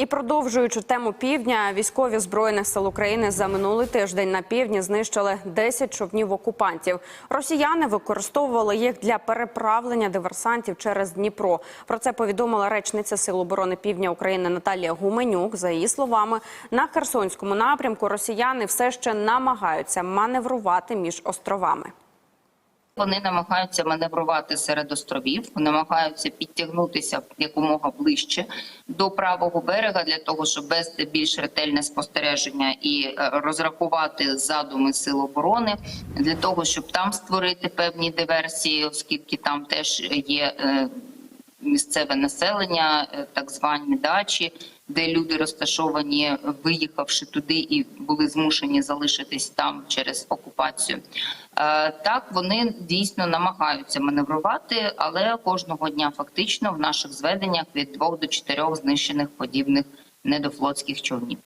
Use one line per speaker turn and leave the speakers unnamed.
І продовжуючи тему півдня, військові збройних сил України за минулий тиждень на півдні знищили 10 човнів окупантів. Росіяни використовували їх для переправлення диверсантів через Дніпро. Про це повідомила речниця Сил оборони Півдня України Наталія Гуменюк. За її словами, на Херсонському напрямку росіяни все ще намагаються маневрувати між островами.
Вони намагаються маневрувати серед островів, намагаються підтягнутися якомога ближче до правого берега для того, щоб вести більш ретельне спостереження і е, розрахувати задуми сил оборони для того, щоб там створити певні диверсії, оскільки там теж є е, місцеве населення, е, так звані дачі, де люди розташовані, виїхавши туди і були змушені залишитись там через окупацію. Е, Так, вони дійсно намагаються маневрувати, але кожного дня фактично в наших зведеннях від двох до чотирьох знищених подібних недофлотських човнів.